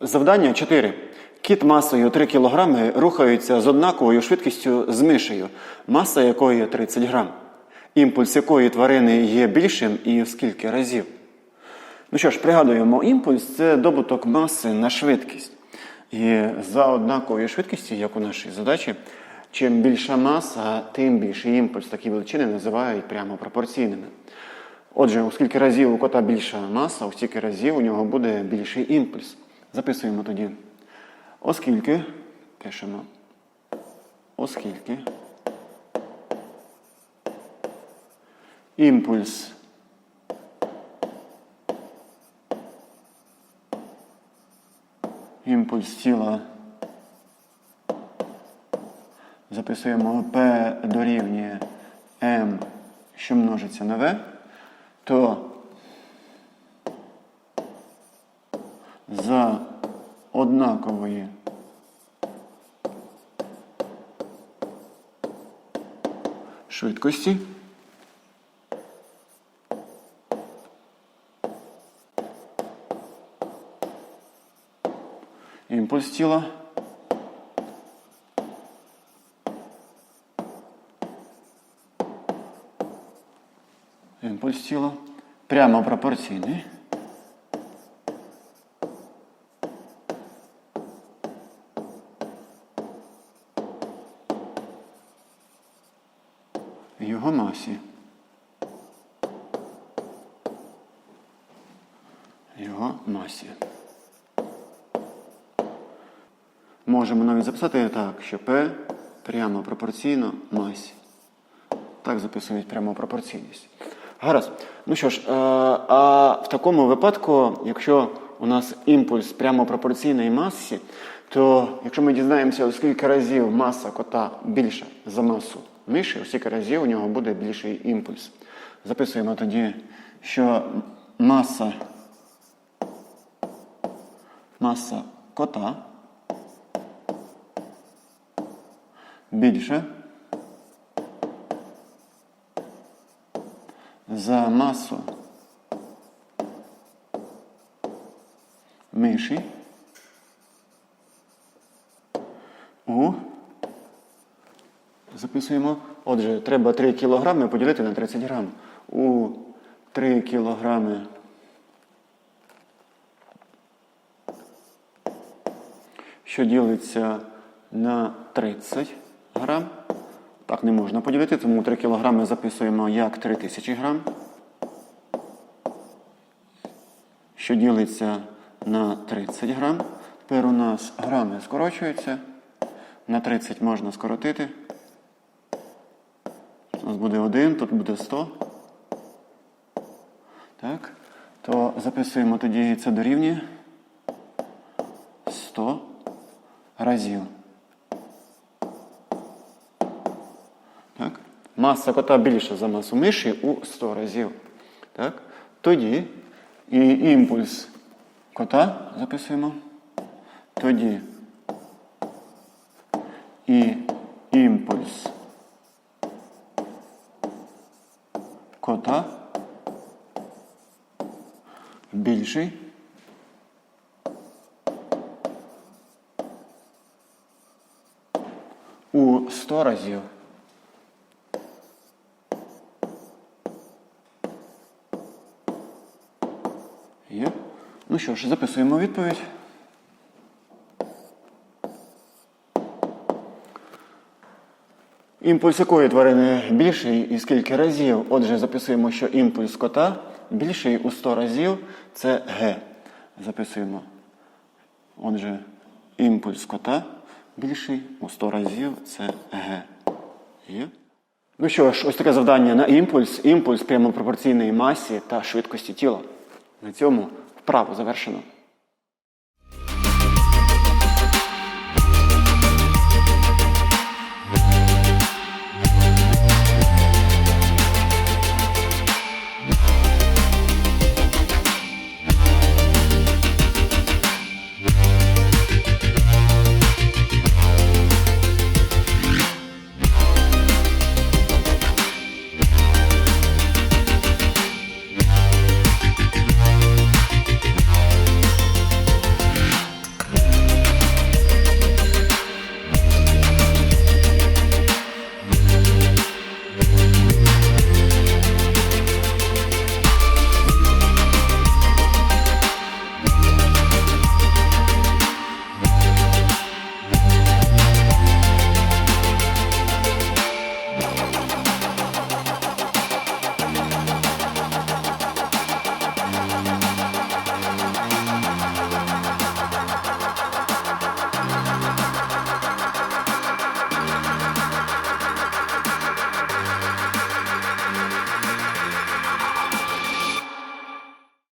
Завдання 4. Кіт масою 3 кг рухається з однаковою швидкістю з мишею, маса якої 30 грам. Імпульс якої тварини є більшим і в скільки разів. Ну що ж, пригадуємо, імпульс це добуток маси на швидкість. І за однаковою швидкістю, як у нашій задачі, чим більша маса, тим більший імпульс. Такі величини називають прямо пропорційними. Отже, у скільки разів у кота більша маса, у стільки разів у нього буде більший імпульс. Записуємо тоді. Оскільки, пишемо, оскільки імпульс імпульс тіла записуємо P дорівнює M, що множиться на V, то за однакової швидкості. Імпульс тіла. Імпульс тіла. Прямо пропорційний. Його масі. Його масі. Можемо навіть записати так, що P прямо пропорційно масі. Так записують прямо пропорційність. Гаразд. Ну що ж, е, а в такому випадку, якщо у нас імпульс прямо пропорційний масі, то якщо ми дізнаємося, скільки разів маса кота більша за масу миші, у скільки разів у нього буде більший імпульс. Записуємо тоді, що маса, маса кота більше за масу миші у записуємо. Отже, треба 3 кілограми поділити на 30 грам. У 3 кілограми що ділиться на 30 грам. Так не можна поділити, тому 3 кілограми записуємо як 3000 грам. Що ділиться на 30 грам. Тепер у нас грами скорочуються. На 30 можна скоротити. У нас буде 1, тут буде 100. Так. То записуємо тоді це дорівнює 100 разів. Так? Маса кота більша за масу миші у 100 разів. Так? Тоді і імпульс кота записуємо. Тоді і імпульс кота більший. У 100 разів. Є. Ну що ж, записуємо відповідь. Імпульс якої тварини більший і скільки разів? Отже, записуємо, що імпульс кота більший у 100 разів це Г. Записуємо. Отже, імпульс кота більший у 100 разів це Г. Є? Ну що ж, ось таке завдання на імпульс. Імпульс прямо пропорційний масі та швидкості тіла. На цьому вправо завершено.